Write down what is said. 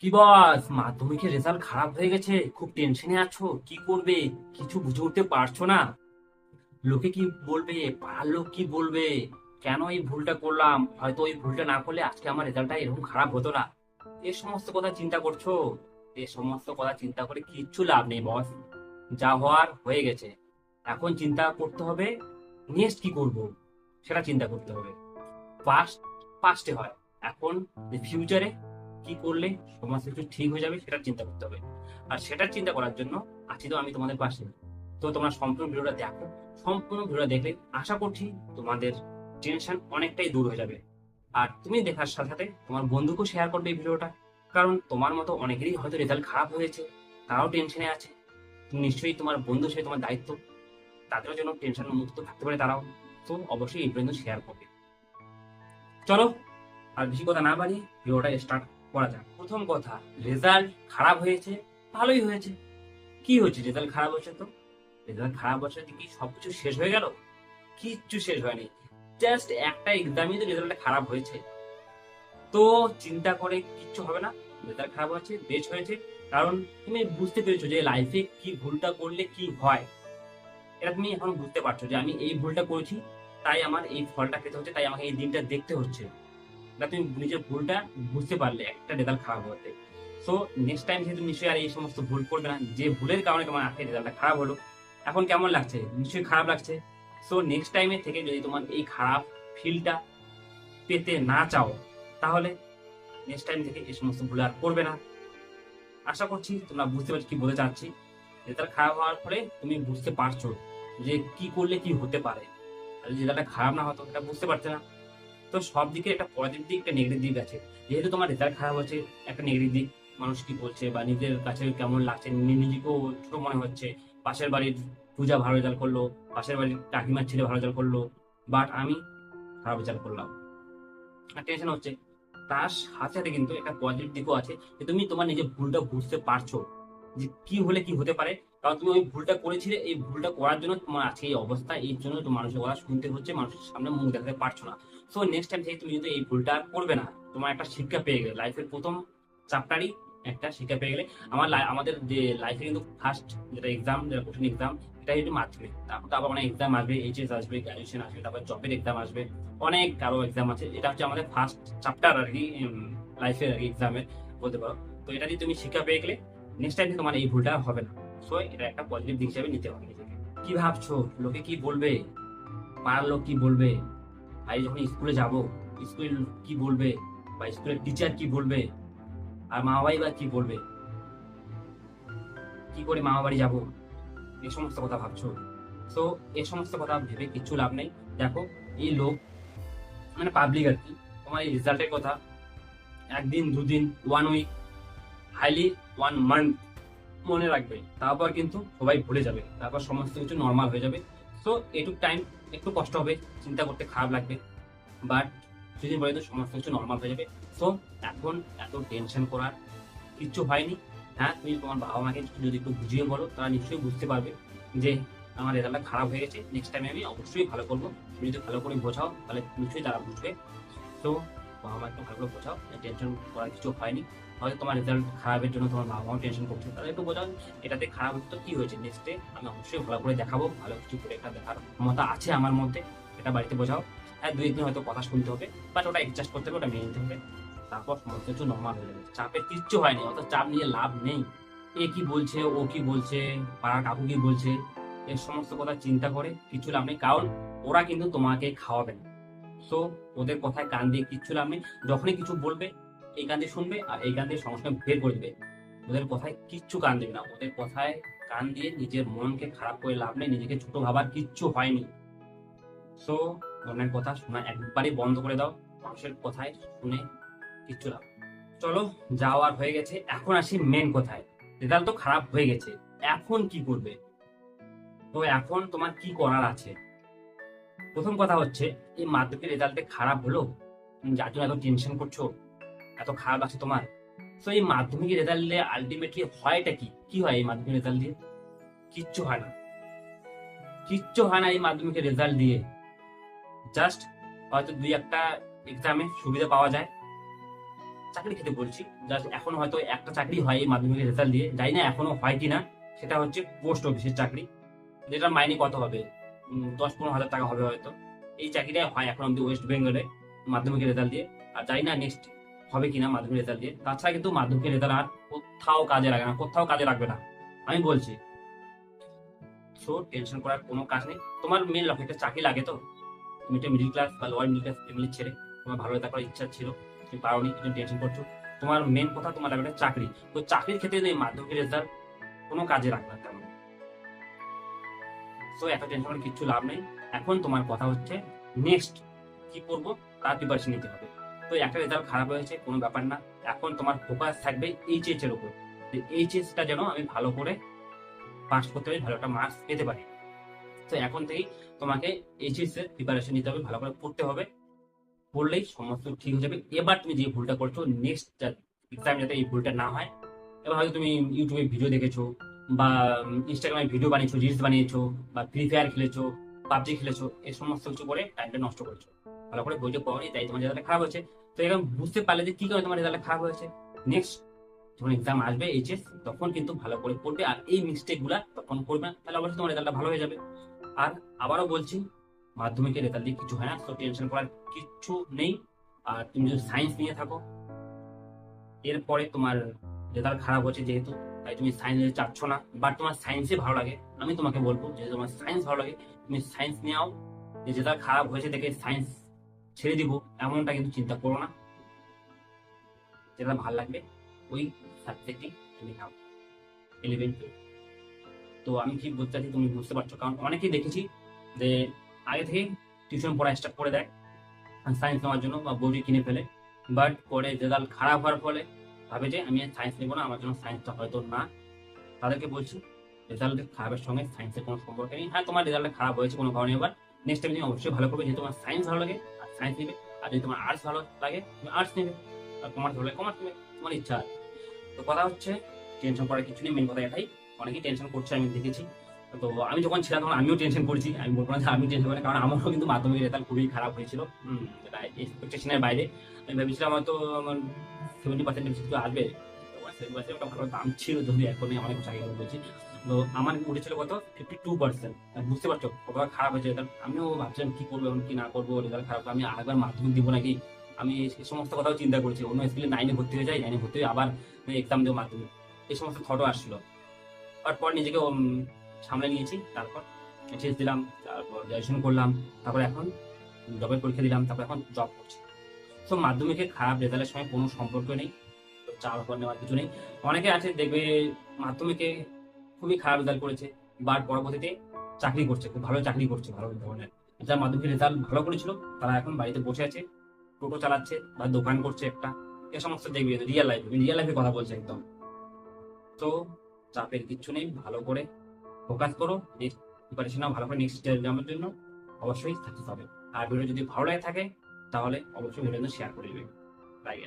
কি বস? মাধ্যমিকের রেজাল্ট খারাপ হয়ে গেছে, খুব টেনশনে আছো, কি করবে? কিছু বুঝে উঠতে পারছ না। লোকে কি বলবে? পাড়ার লোক কি বলবে? কেন এই ভুলটা করলাম? হয়তো ওই ভুলটা না করলে আজকে আমার রেজাল্টটা এরকম খারাপ হতো না। এ সমস্ত কথা চিন্তা করছ? এ সমস্ত কথা চিন্তা করে কিচ্ছু লাভ নেই বস। যা হওয়ার হয়ে গেছে। এখন চিন্তা করতে হবে নেক্সট কি করব? সেটা চিন্তা করতে হবে। পাস্ট পাস্টে হয়। এখন ফিউচারে কি করলে সমস্ত কিছু ঠিক হয়ে যাবে সেটা চিন্তা করতে হবে। আর সেটা চিন্তা করার জন্য আছি তো আমি তোমাদের পাশে। তো তোমরা সম্পূর্ণ ভিডিওটা দেখো। সম্পূর্ণ ভিডিওটা দেখলে আশা করছি তোমাদের টেনশন অনেকটাই দূর হয়ে যাবে। আর তুমি দেখার সাথে সাথে তোমার বন্ধুকেও শেয়ার করবে এই ভিডিওটা। কারণ তোমার মতো অনেকেরই হয়তো রেজাল্ট খারাপ হয়েছে তারাও টেনশনে আছে। তুমি নিশ্চয়ই তোমার বন্ধু সে তোমার দায়িত্ব। তাদেরও যেন টেনশন মুক্ত থাকতে পারে তারাও। তো অবশ্যই এই পর্যন্ত শেয়ার করবে। চলো, আর বেশি কথা না বাড়িয়ে ভিডিওটা স্টার্ট করা যাক। প্রথম কথা রেজাল্ট খারাপ হয়েছে, ভালোই হয়েছে। কি হয়েছে? রেজাল্ট খারাপ হয়েছে তো? রেজাল্ট খারাপ হয়েছে কি সবকিছু শেষ হয়ে গেল? কিচ্ছু শেষ হয়নি। জাস্ট একটা এক্সামই তো রেজাল্টটা খারাপ হয়েছে। তো চিন্তা করে কিচ্ছু হবে না। রেজাল্ট খারাপ হয়েছে, বেশ হয়েছে। কারণ তুমি বুঝতে পেরেছ যে লাইফে কি ভুলটা করলে কি হয়। এটা তুমি এখন বুঝতে পারছ যে আমি এই ভুলটা করেছি, তাই আমার এই ফলটা পেতে হচ্ছে, তাই আমাকে এই দিনটা দেখতে হচ্ছে। না, তুমি নিজের ভুলটা বুঝতে পারলে, একটা রেজাল্ট খারাপ হতে। সো নেক্সট টাইম যেহেতু নিশ্চয়ই আর এই সমস্ত ভুল করবে না, যে ভুলের কারণে তোমার আজকে রেজাল্টটা খারাপ হলো, এখন কেমন লাগছে? নিশ্চয়ই খারাপ লাগছে। সো নেক্সট টাইমে থেকে যদি তোমার এই খারাপ ফিলটা পেতে না চাও, তাহলে নেক্সট টাইম থেকে এই সমস্ত ভুল আর করবে না। আশা করছি তোমরা বুঝতে পারছ কি বলতে চাচ্ছি। রেজাল্ট খারাপ হওয়ার ফলে তুমি বুঝতে পারছ যে কি করলে কি হতে পারে। আর রেজাল্টটা খারাপ না হতো, সেটা বুঝতে পারছে না। তো সব দিকে একটা পজিটিভ দিক একটা নেগেটিভ দিক আছে। যেহেতু তোমার রেজাল্ট খারাপ হচ্ছে, একটা নেগেটিভ দিক মানুষ কি বলছে বা নিজের কাছে কেমন লাগছে নিজেকেও ছোট মনে হচ্ছে। পাশের বাড়ির পূজা ভালো রেজাল্ট করল, পাশের বাড়ির কাকিমার ছেলে ভালো রেজাল্ট করল বাট আমি খারাপ রেজাল্ট করলাম। আর টেনশন হচ্ছে। তার সাথে সাথে কিন্তু একটা পজিটিভ দিকও আছে যে তুমি তোমার নিজের ভুলটা বুঝতে পারছ যে কি হলে কি হতে পারে। কারণ তুমি ওই ভুলটা করেছিলে, এই ভুলটা করার জন্য তোমার আজকে এই অবস্থা, এই জন্য তো মানুষের কথা শুনতে হচ্ছে, মানুষের সামনে মুখ দেখাতে পারছ না। সো নেক্সট টাইম থেকে তুমি যদি এই ভুলটা করবে না। তোমার একটা শিক্ষা পেয়ে গেলে লাইফের প্রথম চ্যাপ্টারই একটা শিক্ষা পেয়ে গেলে, আমার আমাদের যে লাইফে কিন্তু ফার্স্ট যেটা এক্সাম যেটা কঠিন এক্সাম এটা কিন্তু মাধ্যমিক তারপর আবার অনেক এক্সাম আসবে এইচএস আসবে গ্রাজুয়েশন আসবে, তারপর জবের এক্সাম আসবে, অনেক আরও এক্সাম আছে। এটা হচ্ছে আমাদের ফার্স্ট চ্যাপ্টার আর কি লাইফের আর কি এক্সামের বলতে পারো। তো এটা দিয়ে তুমি শিক্ষা পেয়ে গেলে নেক্সট টাইম তোমার এই ভুলটা হবে না। সো এটা একটা পজিটিভ দিক হিসাবে নিতে হবে কি ভাবছ? লোকে কি বলবে? পাড়ার লোক কি বলবে? ভাই যখন স্কুলে যাব, স্কুল কি বলবে? বা স্কুলের টিচার কি বলবে? আর মা বাবাই বা কি বলবে? কি করে মামা বাড়ি যাব? এই সমস্ত কথা ভাবছ? তো এই সমস্ত কথা ভেবে কিছু লাভ নেই। দেখো, এই লোক মানে পাবলিক আর কি, তোমার এই রেজাল্টের কথা, একদিন, দুদিন one week highly one month মনে রাখবে, তারপর কিন্তু সবাই ভুলে যাবে, তারপর সমস্ত কিছু নর্মাল হয়ে যাবে। সো এটুক টাইম একটু কষ্ট হবে, চিন্তা করতে খারাপ লাগবে বাট কিছুদিন পরে তো সমস্ত কিছু নর্মাল হয়ে যাবে সো এখন এত টেনশন করার কিচ্ছু হয়নি। হ্যাঁ তুমি তোমার বাবা মাকে যদি একটু বুঝিয়ে বলো, তারা নিশ্চয়ই বুঝতে পারবে যে আমার রেজাল্টটা খারাপ হয়ে গেছে। নেক্সট টাইমে আমি অবশ্যই ভালো করব। তুমি যদি ভালো করে বোঝাও, তাহলে নিশ্চয়ই তারা বুঝবে। তো বাবা ভালো বোঝাও টেনশন করার কিছু হয়নি। হয়তো তোমার রেজাল্ট খারাপের জন্য তোমার বাবা মাও টেনশন করছে, তাহলে একটু বোঝাও এটাতে খারাপ হচ্ছে কি হয়েছে আমি অবশ্যই ভালো করে দেখাবো, ভালো কিছু করে একটা দেখার ক্ষমতা আছে আমার মধ্যে, এটা বাড়িতে বোঝাও। হ্যাঁ দুই হয়তো কথা শুনতে হবে বাট ওটা অ্যাডজাস্ট করতে হবে, ওটা মেনে নিতে হবে। তারপর সমস্ত কিছু নর্মাল হয়ে যাবে, চাপের কিচ্ছু হয়নি, অত চাপ নিয়ে লাভ নেই। এ কি বলছে, ও কি বলছে, পাড়ার কাকু কি বলছে এই সমস্ত কথা চিন্তা করে কিছু লাভ নেই, কারণ ওরা কিন্তু তোমাকে খাওয়াবে না। সো ওদের কথায় কান দিয়ে কিচ্ছু লাভ নেই। যখনই কিছু বলবে, এই কান দিয়ে শুনবে আর এই কান দিয়ে সঙ্গে বের করে দেবে। ওদের কথায় কিচ্ছু কান দেবে না। ওদের কথায় কান দিয়ে নিজের মনকে খারাপ করে লাভ নেই, নিজেকে ছোট ভাবার কিচ্ছু হয়নি। সো অন্যের কথা শোনা একবারই বন্ধ করে দাও। মানুষের কথায় শুনে কিচ্ছু লাভ। চলো যাওয়ার হয়ে গেছে। এখন আসি মেন কথায়। রেজাল্ট তো খারাপ হয়ে গেছে। এখন কি করবে? তো এখন তোমার কি করার আছে? প্রথম কথা হচ্ছে, এই মাধ্যমিকের রেজাল্টে খারাপ হলো যার জন্য এত টেনশন করছ, এত খারাপ আছে তোমার। তো এই মাধ্যমিকের রেজাল্ট দিয়ে আলটিমেটলি হয়টা কি? কি হয় এই মাধ্যমিক রেজাল্ট দিয়ে? কিচ্ছু হয় না। কিচ্ছু হয় না এই মাধ্যমিকের রেজাল্ট দিয়ে। জাস্ট হয়তো দুই একটা এক্সামে সুবিধা পাওয়া যায়। চাকরি খেতে বলছি জাস্ট এখন হয়তো একটা চাকরি হয় এই মাধ্যমিকের রেজাল্ট দিয়ে। জানি না এখনও হয় কিনা, সেটা হচ্ছে পোস্ট অফিসের চাকরি। যেটার মাইনে কত হবে? দশ পনেরো হাজার টাকা হবে হয়তো। এই চাকরিটাই হয় এখন অব্দি ওয়েস্ট বেঙ্গলে মাধ্যমিকের রেজাল্ট দিয়ে। আর জানি না নেক্সট হবে কিনা মাধ্যমিক রেজাল্ট দিয়ে। তাছাড়া কিন্তু মাধ্যমিকের রেজাল্ট আর কোথাও কাজে লাগে না, কোথাও কাজে লাগবে না। আমি বলছি সো টেনশন করার কোনো কাজ নেই। তোমার মেন লক্ষ্য একটা চাকরি লাগে তো? তুমি একটা মিডিল ক্লাস বা লোয়ার মিডিল ক্লাস ফ্যামিলির ছেলে, তোমার ভালো করার ইচ্ছা ছিল, তুমি পারোনি, তুমি টেনশন করছ। তোমার মেন কথা তোমার লাগবে চাকরি। তো চাকরির ক্ষেত্রে এই মাধ্যমিক রেজাল্ট কোনো কাজে লাগবে না সো এত টেনশন কিচ্ছু লাভ নেই। এখন তোমার কথা হচ্ছে নেক্সট কি করব তার প্রিপারেশন নিতে হবে। তো একটা রেজাল্ট খারাপ হয়েছে, কোনো ব্যাপার না। এখন তোমার ফোকাস থাকবে এইচএস এর উপর। এইচএসটা যেন আমি ভালো করে পাস করতে পারি, ভালো একটা মার্কস পেতে পারি। তো এখন থেকেই তোমাকে এইচএস এর প্রিপারেশন নিতে হবে, ভালো করে পড়তে হবে। পড়লেই সমস্ত ঠিক হয়ে যাবে। এবার তুমি যে ভুলটা করছ নেক্সট এক্সাম যাতে এই ভুলটা না হয়, এবার হয়তো তুমি ইউটিউবে ভিডিও দেখেছ বা ইনস্টাগ্রামে ভিডিও বানিয়েছো রিলস বানিয়েছো, বা ফ্রি ফায়ার খেলেছো, পাবজি খেলেছো এই সমস্ত কিছু করে টাইমটা নষ্ট করেছ। ভালো করে বইটা পড়নি তাই তোমার রেজাল্ট খারাপ হয়েছে। তো এরকম বুঝতে পারলে যে কি করে তোমার রেজাল্ট খারাপ হয়েছে। নেক্সট যখন এক্সাম আসবে এইচএস তখন কিন্তু ভালো করে পড়বে, আর এই মিস্টেকগুলা তখন করবে না, তাহলে অবশ্যই তোমার রেজাল্টটা ভালো হয়ে যাবে। আর আবারও বলছি, মাধ্যমিকের রেজাল্ট দিয়ে কিছু হয় না তো টেনশন করার কিচ্ছু নেই। আর তুমি যদি সায়েন্স নিয়ে থাকো, এরপরে তোমার রেজাল্ট খারাপ হচ্ছে যেহেতু তাই তুমি সায়েন্স নিতে চাচ্ছ না বাট তোমার সায়েন্সে ভালো লাগে। আমি তোমাকে বলব যে তোমার সায়েন্স ভালো লাগে, তুমি সায়েন্স নিয়ে আও যে রেজাল্ট খারাপ হয়েছে দেখে সায়েন্স ছেড়ে দিব, এমনটা কিন্তু চিন্তা করো না। যেটা ভালো লাগবে, ওই সাবজেক্টই তুমি নাও ইলেভেন তো আমি কি বলতে চাচ্ছি তুমি বুঝতে পারছ, কারণ অনেকেই দেখেছি যে আগে থেকে টিউশন পড়া স্টার্ট করে দেয় সায়েন্স নেওয়ার জন্য বা বইটি কিনে ফেলে বাট পরে রেজাল্ট খারাপ হওয়ার ফলে ভাবে যে আমি সায়েন্স নেব না, আমার জন্য সায়েন্সটা হয়তো না। তাদেরকে বলছি রেজাল্ট খারাপের সঙ্গে সায়েন্সের কোনো সম্পর্ক নেই। হ্যাঁ তোমার রেজাল্ট খারাপ হয়েছে, কোনো কারণে এবার নেক্সট টাইম তুমি অবশ্যই ভালো করবে যেহেতু তোমার সায়েন্স ভালো লাগে, আর সায়েন্স নেবে, আর যদি তোমার আর্টস ভালো লাগে, তুমি আর্টস নেবে, আর কমার্স ভালো লাগে কমার্স নেবে, তোমার ইচ্ছা তো কথা হচ্ছে টেনশন করার কিছু নেই মেন কথা এটাই। অনেকেই টেনশন করছে, আমি দেখেছি। তো আমি যখন ছিলাম তখন আমিও টেনশন করেছি আমি বলব না আমি টেনশন করি কারণ আমারও কিন্তু মাধ্যমিক রেজাল্ট খুবই খারাপ হয়েছিল। এক্সপেকটেশনের বাইরে। আমি ভেবেছিলাম হয়তো আমার সেভেন্টি পার্সেন্ট কিছু আসবে। দাম ছিল যদি এখন অনেক চাকরি করে বলছি। তো আমার উঠেছিল কত? ফিফটি টু পার্সেন্ট বুঝতে পারছ? কতটা খারাপ হয়েছে রেজাল্ট আমিও ভাবছিলাম কি করব এখন, কি না করব? রেজাল্ট খারাপ আমি আরেকবার মাধ্যমিক দিব নাকি? আমি এই সমস্ত কথাও চিন্তা করছি। অন্য স্কুলে নাইনে ভর্তি হয়ে যাই নাইনে ভর্তি হয়ে আবার এক্সাম দেবো মাধ্যমিক। এই সমস্ত থটও আসছিল। তারপর নিজেকে সামলে নিয়েছি, তারপর এইচএস দিলাম, তারপর গ্রাজুয়েশন করলাম, তারপর এখন জবের পরীক্ষা দিলাম, তারপর এখন জব করছি। তো মাধ্যমিকে খারাপ রেজাল্টের সঙ্গে কোনো সম্পর্ক নেই চাপ করে নেওয়ার কিছু নেই। অনেকে আছে, দেখবে মাধ্যমিকে খুবই খারাপ রেজাল্ট করেছে বাট পরবর্তীতে চাকরি করছে, খুব ভালো চাকরি করছে, ভালো ধরনের। যারা মাধ্যমিক রেজাল্ট ভালো করেছিল, তারা এখন বাড়িতে বসে আছে, টোটো চালাচ্ছে বা দোকান করছে একটা, এ সমস্ত দেখবি রিয়েল লাইফ রিয়েল লাইফের কথা বলছে একদম। তো চাপের কিচ্ছু নেই, ভালো করে ফোকাস করো প্রিপারেশন ভালো করে নেক্সট এক্সামের জন্য অবশ্যই থাকতে হবে। আর ভিডিও যদি ভালো লাগে থাকে, তাহলে অবশ্যই ভিডিও শেয়ার করে দেবে। বাই